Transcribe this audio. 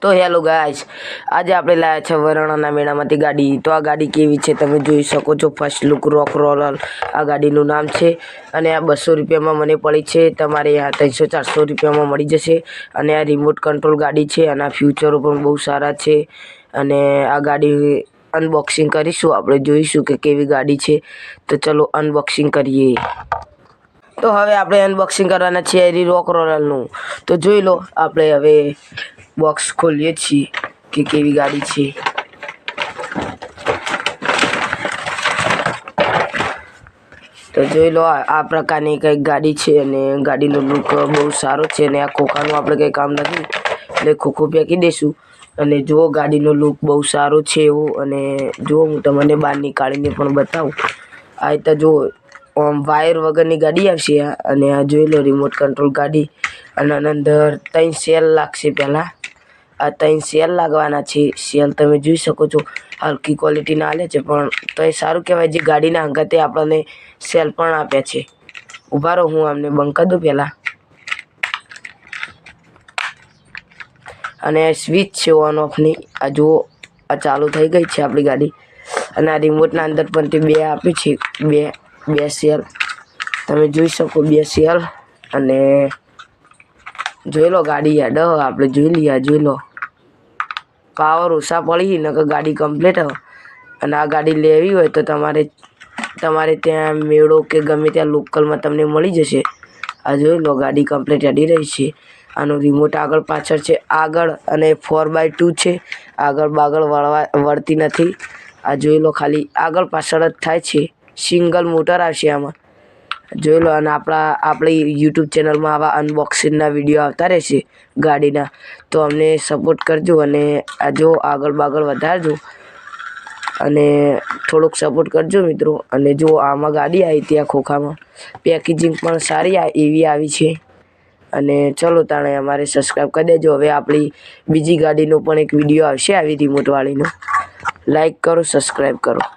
તો hello guys, આજે આપણે લાયા છે વરણાના મેળામાંથી ગાડી. તો આ ગાડી કેવી છે તમે જોઈ શકો છો, ફર્સ્ટ લુક રોક રોલર. આ ગાડીનું નામ છે અને આ બસો રૂપિયામાં મને પડી છે. તમારે આ ત્રણસો ચારસો રૂપિયામાં મળી જશે. અને આ રિમોટ કંટ્રોલ ગાડી છે અને આ ફ્યુચરો પણ બહુ સારા છે. અને આ ગાડી અનબોક્સિંગ કરીશું, આપણે જોઈશું કે કેવી ગાડી છે. તો ચલો અનબોક્સિંગ કરીએ. તો હવે આપણે અનબોક્સિંગ કરવાના છીએ રોક રોલરનું તો જોઈ લો, આપણે હવે બોક્સ ખોલીએ છીએ કે કેવી ગાડી છે. તો જોઈ લો, આ પ્રકારની કંઈક ગાડી છે અને ગાડીનો લુક બહુ સારો છે અને આ ખોખાનું આપણે કંઈ કામ નથી. એટલે ખોખો ફેંકી દઈશું. અને જુઓ, ગાડીનો લુક બહુ સારો છે એવો અને જુઓ, હું તમને બહાર નીકાળીને પણ બતાવું. આ રીતે જુઓ, આમ વાયર વગરની ગાડી આવશે અને આ જોઈ લો રિમોટ કંટ્રોલ ગાડી. અને અંદર ત્રણ સેલ લાગશે પહેલાં. આ ત્રણ સેલ લાગવાના છે. સેલ તમે જોઈ શકો છો. હલકી ક્વોલિટીના આલે છે, પણ તો એ સારું કહેવાય જે ગાડીના અંગતે આપણને સેલ પણ આપ્યા છે. ઊભા રહો, હું આમને બંધ દઉં પહેલાં. અને સ્વિચ છે ઓન ઓફની આ જુઓ, આ ચાલુ થઈ ગઈ છે આપણી ગાડી. અને આ રિમોટના અંદર પણ તે બે આપી છે. બે બે સેલ તમે જોઈ શકો, બે સેલ અને જોઈ લો ગાડી યાદ હો આપણે જોઈ લઈએ જોઈ લો પાવર ઓછા પડી નકર ગાડી કમ્પ્લીટ અને આ ગાડી લેવી હોય તો તમારે તમારે ત્યાં મેળો કે ગમે ત્યાં લોકલમાં તમને મળી જશે. આ જોઈ લો ગાડી કમ્પ્લીટ અડી રહી છે. આનો રિમોટ આગળ પાછળ છે, આગળ અને ફોર બાય ટુ છે. આગળ બાગળ વળવા, વળતી નથી. આ જોઈ લો ખાલી આગળ પાછળ જ થાય છે. સિંગલ મોટર આવશે આમાં. જોઈ લો, અને આપણા, આપણી યુટ્યુબ ચેનલમાં આવા અનબોક્સિંગના વીડિયો આવતા રહેશે ગાડીના. તો અમને સપોર્ટ કરજો અને આ જો આગળ બાગળ વધારજો. અને થોડોક સપોર્ટ કરજો મિત્રો. અને જો આમાં ગાડી આવી ત્યાં ખોખામાં પેકેજિંગ પણ સારી આ- એવી આવી છે. અને ચલો તાણે અમારે સબસ્ક્રાઈબ કરી દેજો. હવે આપણી બીજી ગાડીનો પણ એક વીડિયો આવશે, આવી રિમોટવાળીનો લાઈક કરો સબસ્ક્રાઈબ કરો.